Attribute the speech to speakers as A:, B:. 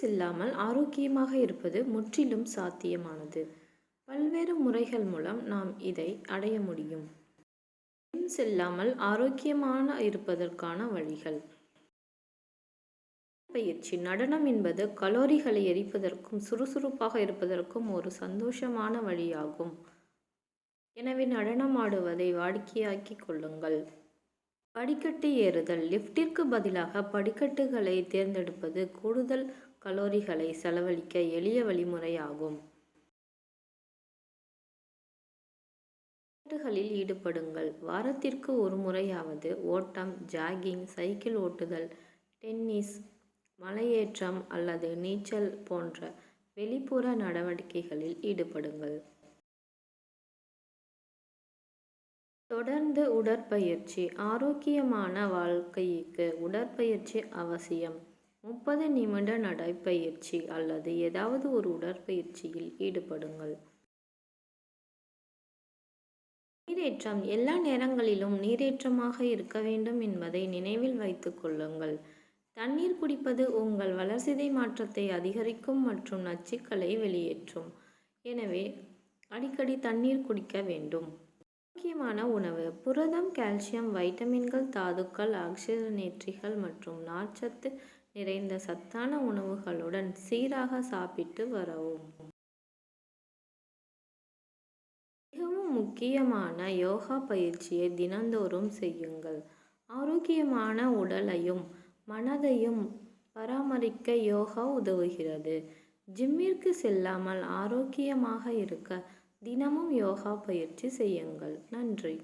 A: செல்லாமல் ஆரோக்கியமாக இருப்பது முற்றிலும் சாத்தியமானது. பல்வேறு முறைகள் மூலம் நாம் இதை அடைய முடியும். ஜிம் இல்லாமல் ஆரோக்கியமான இருப்பதற்கான வழிகள். பயிற்சி. நடனம் என்பது கலோரிகளை எரிப்பதற்கும் சுறுசுறுப்பாக இருப்பதற்கும் ஒரு சந்தோஷமான வழியாகும். எனவே நடனம் ஆடுவதை வாடிக்கையாக்கிக் கொள்ளுங்கள். படிக்கட்டு ஏறுதல். லிஃப்டிற்கு பதிலாக படிக்கட்டுகளை தேர்ந்தெடுப்பது கூடுதல் கலோரிகளை செலவழிக்க எளிய வழிமுறையாகும் விளையாட்டுகளில் ஈடுபடுங்கள். வாரத்திற்கு ஒரு முறையாவது ஓட்டம் ஜாகிங் சைக்கிள் ஓட்டுதல் டென்னிஸ் மலையேற்றம் அல்லது நீச்சல் போன்ற வெளிப்புற நடவடிக்கைகளில் ஈடுபடுங்கள். தொடர்ந்து உடற்பயிற்சி ஆரோக்கியமான வாழ்க்கைக்கு உடற்பயிற்சி அவசியம். முப்பது நிமிட நடைப்பயிற்சி அல்லது ஏதாவது ஒரு உடற்பயிற்சியில் ஈடுபடுங்கள். நீரேற்றம். எல்லா நேரங்களிலும் நீரேற்றமாக இருக்க வேண்டும் என்பதை நினைவில் வைத்துக் கொள்ளுங்கள். தண்ணீர் குடிப்பது உங்கள் வளர்சிதை மாற்றத்தை அதிகரிக்கும் மற்றும் நச்சுக்களை வெளியேற்றும். எனவே அடிக்கடி தண்ணீர் குடிக்க வேண்டும். முக்கியமான உணவு. புரதம் கால்சியம் வைட்டமின்கள் தாதுக்கள் ஆக்சிஜனேற்றிகள் மற்றும் நார்ச்சத்து நிறைந்த சத்தான உணவுகளுடன் சீராக சாப்பிட்டு வரவும். மிகவும் முக்கியமான யோகா பயிற்சியை தினந்தோறும் செய்யுங்கள். ஆரோக்கியமான உடலையும் மனதையும் பராமரிக்க யோகா உதவுகிறது. ஜிம்மிற்கு செல்லாமல் ஆரோக்கியமாக இருக்க தினமும் யோகா பயிற்சி செய்யுங்கள். நன்றி.